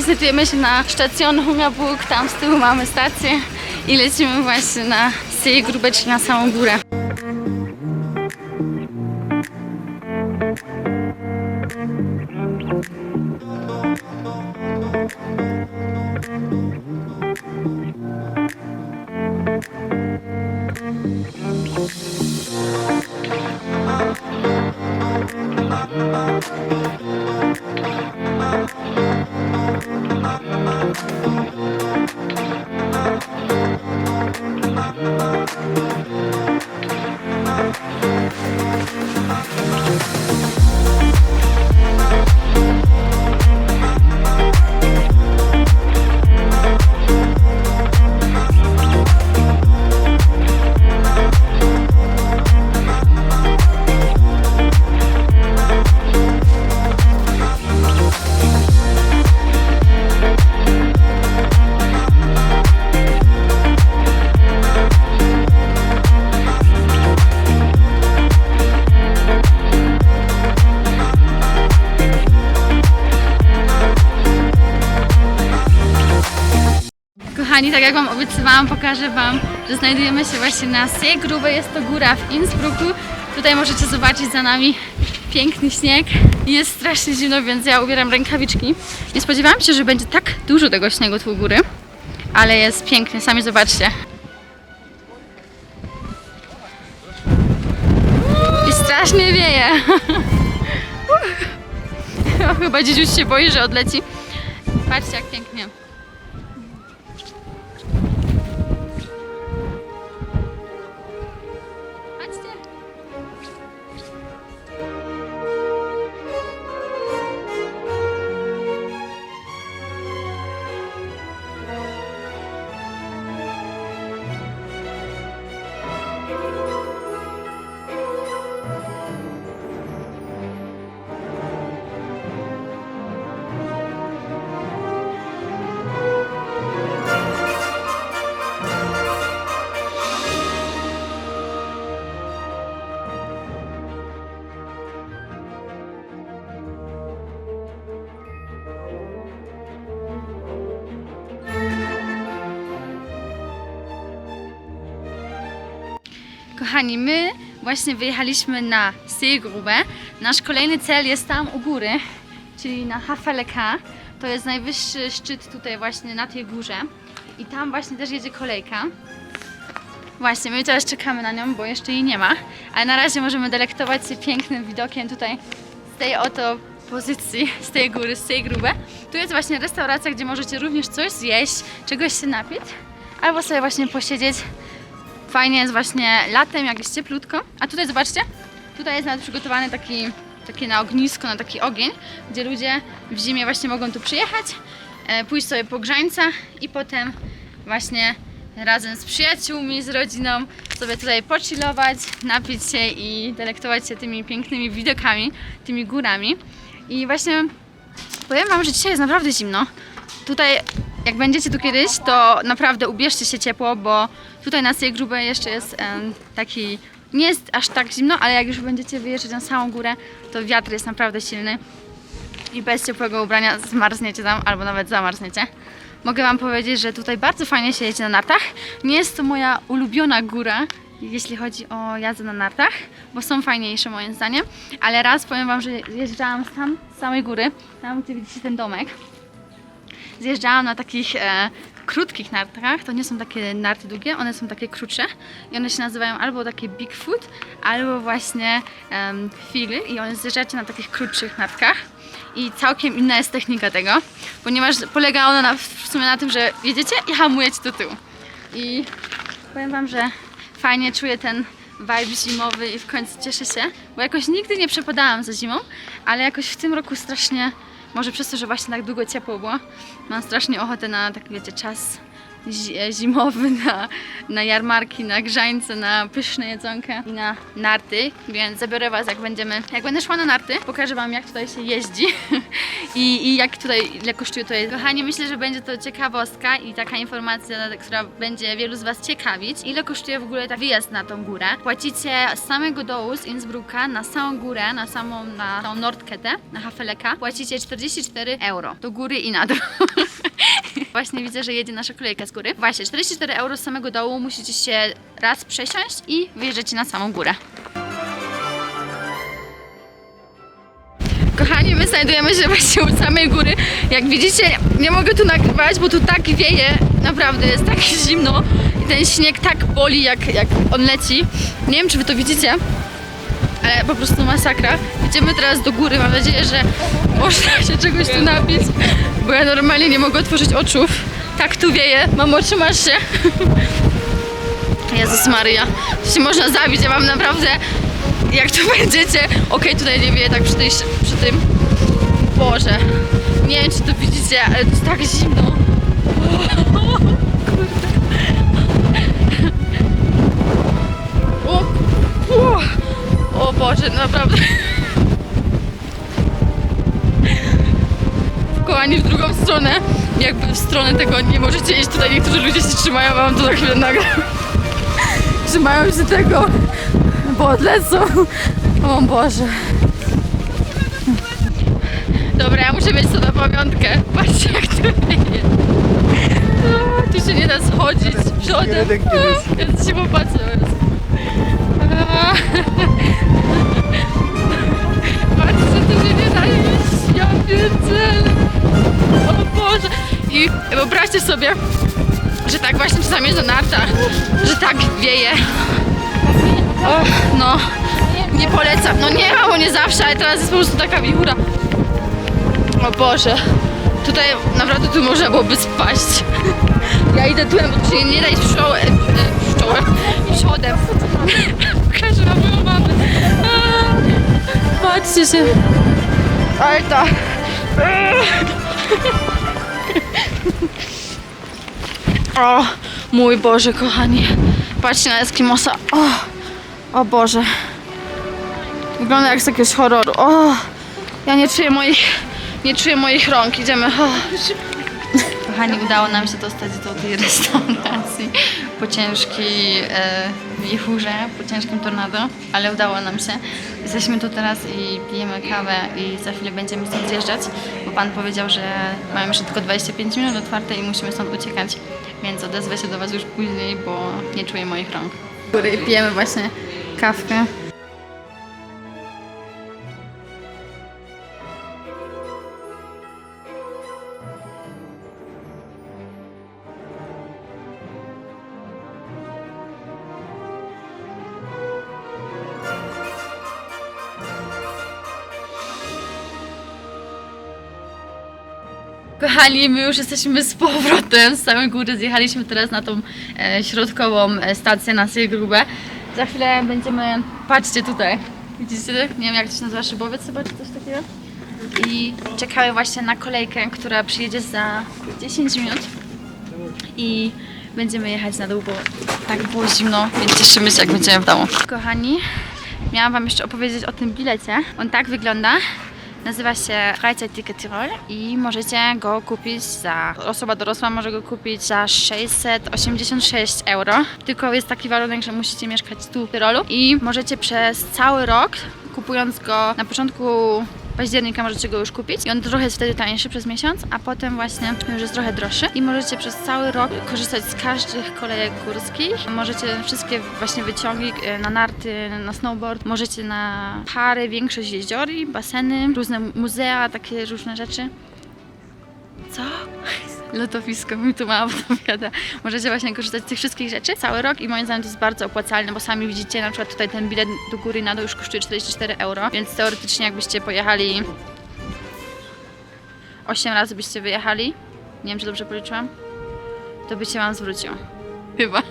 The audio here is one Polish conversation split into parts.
Znajdujemy się na stacjon Hungerburg, tam z tyłu mamy stację i lecimy właśnie na Seje Grube, czyli na samą górę. Kochani, tak jak Wam obiecywałam, pokażę Wam, że znajdujemy się właśnie na Grube. Jest to góra w Innsbrucku. Tutaj możecie zobaczyć za nami piękny śnieg. Jest strasznie zimno, więc ja ubieram rękawiczki. Nie spodziewałam się, że będzie tak dużo tego śniegu tu u góry, ale jest pięknie, sami zobaczcie. I strasznie wieje. Chyba dzidziuś się boi, że odleci. Patrzcie jak pięknie. Kochani, my właśnie wyjechaliśmy na Seegrube. Nasz kolejny cel jest tam u góry, czyli na Hafeleka. To jest najwyższy szczyt tutaj właśnie na tej górze. I tam właśnie też jedzie kolejka. Właśnie, my teraz czekamy na nią, bo jeszcze jej nie ma. Ale na razie możemy delektować się pięknym widokiem tutaj z tej oto pozycji, z tej góry, z tej grube. Tu jest właśnie restauracja, gdzie możecie również coś zjeść, czegoś się napić, albo sobie właśnie posiedzieć Fajnie jest właśnie latem, jak jest cieplutko. A tutaj zobaczcie, tutaj jest nawet przygotowany taki, takie na ognisko, na taki ogień, gdzie ludzie w zimie właśnie mogą tu przyjechać, e, pójść sobie po grzańca i potem właśnie razem z przyjaciółmi, z rodziną sobie tutaj pochillować, napić się i delektować się tymi pięknymi widokami, tymi górami. I właśnie powiem Wam, że dzisiaj jest naprawdę zimno. Tutaj, jak będziecie tu kiedyś, to naprawdę ubierzcie się ciepło, bo tutaj na grube jeszcze jest taki, nie jest aż tak zimno, ale jak już będziecie wyjeżdżać na samą górę, to wiatr jest naprawdę silny i bez ciepłego ubrania zmarzniecie tam, albo nawet zamarzniecie. Mogę Wam powiedzieć, że tutaj bardzo fajnie się jedzie na nartach. Nie jest to moja ulubiona góra, jeśli chodzi o jazdę na nartach, bo są fajniejsze moim zdaniem, ale raz powiem Wam, że jeżdżałam tam z samej góry, tam gdzie widzicie ten domek, zjeżdżałam na takich e, krótkich nartach. To nie są takie narty długie, one są takie krótsze i one się nazywają albo takie Bigfoot, albo właśnie figry i one zjeżdżacie na takich krótszych nartkach. I całkiem inna jest technika tego, ponieważ polega ona na, w sumie na tym, że jedziecie i hamujecie do tyłu. I powiem Wam, że fajnie czuję ten vibe zimowy i w końcu cieszę się, bo jakoś nigdy nie przepadałam za zimą, ale jakoś w tym roku strasznie, może przez to, że właśnie tak długo ciepło było, mam strasznie ochotę na tak wiecie czas zimowy na, na jarmarki, na grzańce, na pyszne jedzonka i na narty, więc zabiorę Was jak będziemy, jak będę szła na narty, pokażę Wam jak tutaj się jeździ i, i jak tutaj, ile kosztuje to jest. Kochani, myślę, że będzie to ciekawostka i taka informacja, która będzie wielu z Was ciekawić. Ile kosztuje w ogóle tak wyjazd na tą górę? Płacicie z samego dołu, z Innsbrucka, na samą górę, na samą, na tą Nordketę, na Hafeleka, płacicie 44 euro. Do góry i na dół. Właśnie widzę, że jedzie nasza kolejka z góry. Właśnie, 44 euro z samego dołu musicie się raz przesiąść i wyjeżdżacie na samą górę. Kochani, my znajdujemy się właśnie u samej góry. Jak widzicie, nie mogę tu nagrywać, bo tu tak wieje, naprawdę jest tak zimno i ten śnieg tak boli, jak, jak on leci. Nie wiem, czy wy to widzicie, ale po prostu masakra. Idziemy teraz do góry, mam nadzieję, że można się czegoś tu napić, bo ja normalnie nie mogę otworzyć oczów. Tak tu wieje. Mamo, trzymasz się? Jezus Maria, to się można zabić, ja mam naprawdę, jak tu będziecie, okej, tutaj nie wieje tak przy, tej, przy tym, Boże, nie wiem czy to widzicie, ale to jest tak zimno. Stronę tego nie możecie iść, tutaj niektórzy ludzie się trzymają, a mam to za chwilę nagle. Trzymają się tego, bo odlecą. O Boże. Dobra, ja muszę mieć to na pamiątkę. Patrzcie jak to. A, Tu się nie da schodzić przodem. A, Ja się popatrzę. A. Patrzcie, tu się nie da wyobraźcie sobie, że tak właśnie czasami jest na nartach, że tak wieje. No, nie polecam. No nie, bo nie zawsze, ale teraz jest po prostu taka wichura. O Boże, tutaj naprawdę tu można byłoby spaść. Ja idę tu, bo tu nie da iść pszczołem, pszczołem, przodem. Pokażę wam moją mamę. Patrzcie się. Ale ta... O, mój Boże, kochani. Patrzcie na Eskimosa. O, o Boże. Wygląda jak z jakiegoś horroru. O, ja nie czuję moich, nie czuję moich rąk. Idziemy. O. Kochani, udało nam się dostać do tej restauracji po ciężkiej e, wichurze, po ciężkim tornado, ale udało nam się. Jesteśmy tu teraz i pijemy kawę i za chwilę będziemy stąd zjeżdżać, bo Pan powiedział, że mamy jeszcze tylko 25 minut otwarte i musimy stąd uciekać, więc odezwę się do Was już później, bo nie czuję moich rąk. Pijemy właśnie kawkę. Kochani, my już jesteśmy z powrotem z samej góry. Zjechaliśmy teraz na tą e, środkową e, stację na Grube. Za chwilę będziemy. Patrzcie tutaj. Widzicie? Nie wiem jak to się nazywa, szybowiec chyba czy coś takiego. I czekamy właśnie na kolejkę, która przyjedzie za 10 minut. I będziemy jechać na dół, bo tak było zimno, więc cieszymy się jak będziemy w domu. Kochani, miałam Wam jeszcze opowiedzieć o tym bilecie. On tak wygląda. Nazywa się Freizeit Tirol i możecie go kupić za, osoba dorosła może go kupić za 686 euro. Tylko jest taki warunek, że musicie mieszkać tu w Tyrolu i możecie przez cały rok, kupując go na początku października możecie go już kupić i on trochę jest wtedy tańszy przez miesiąc, a potem właśnie już jest trochę droższy i możecie przez cały rok korzystać z każdych kolejek górskich. Możecie wszystkie właśnie wyciągi e, na narty, na snowboard, możecie na pary, większość jeziori, baseny, różne muzea, takie różne rzeczy. Co? Lotowisko mi tu mama opowiada. Możecie właśnie korzystać z tych wszystkich rzeczy cały rok i moim zdaniem to jest bardzo opłacalne, bo sami widzicie, na przykład tutaj ten bilet do góry i na dół już kosztuje 44 euro, więc teoretycznie jakbyście pojechali 8 razy byście wyjechali, nie wiem czy dobrze policzyłam, to by się wam zwrócił. Chyba.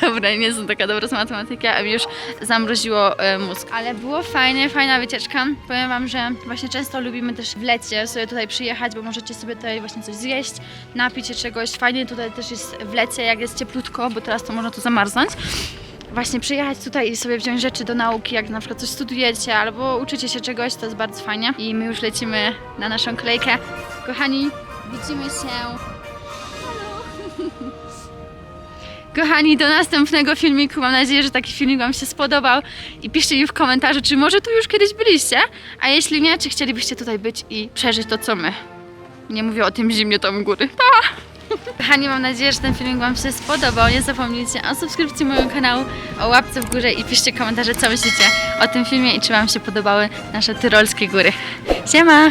Dobra, nie jestem taka dobra z matematyki, a mi już zamroziło e, mózg. Ale było fajnie, fajna wycieczka. Powiem Wam, że właśnie często lubimy też w lecie sobie tutaj przyjechać, bo możecie sobie tutaj właśnie coś zjeść, napić się czegoś. Fajnie tutaj też jest w lecie, jak jest cieplutko, bo teraz to można tu zamarznąć. Właśnie przyjechać tutaj i sobie wziąć rzeczy do nauki, jak na przykład coś studujecie albo uczycie się czegoś, to jest bardzo fajnie. I my już lecimy na naszą kolejkę. Kochani, widzimy się Kochani, do następnego filmiku. Mam nadzieję, że taki filmik Wam się spodobał. I piszcie mi w komentarzu, czy może tu już kiedyś byliście, a jeśli nie, czy chcielibyście tutaj być i przeżyć to, co my. Nie mówię o tym zimnie tam góry. Pa! Kochani, mam nadzieję, że ten filmik Wam się spodobał. Nie zapomnijcie o subskrypcji mojego kanału, o łapce w górze i piszcie komentarze, co myślicie o tym filmie i czy Wam się podobały nasze tyrolskie góry. Siema!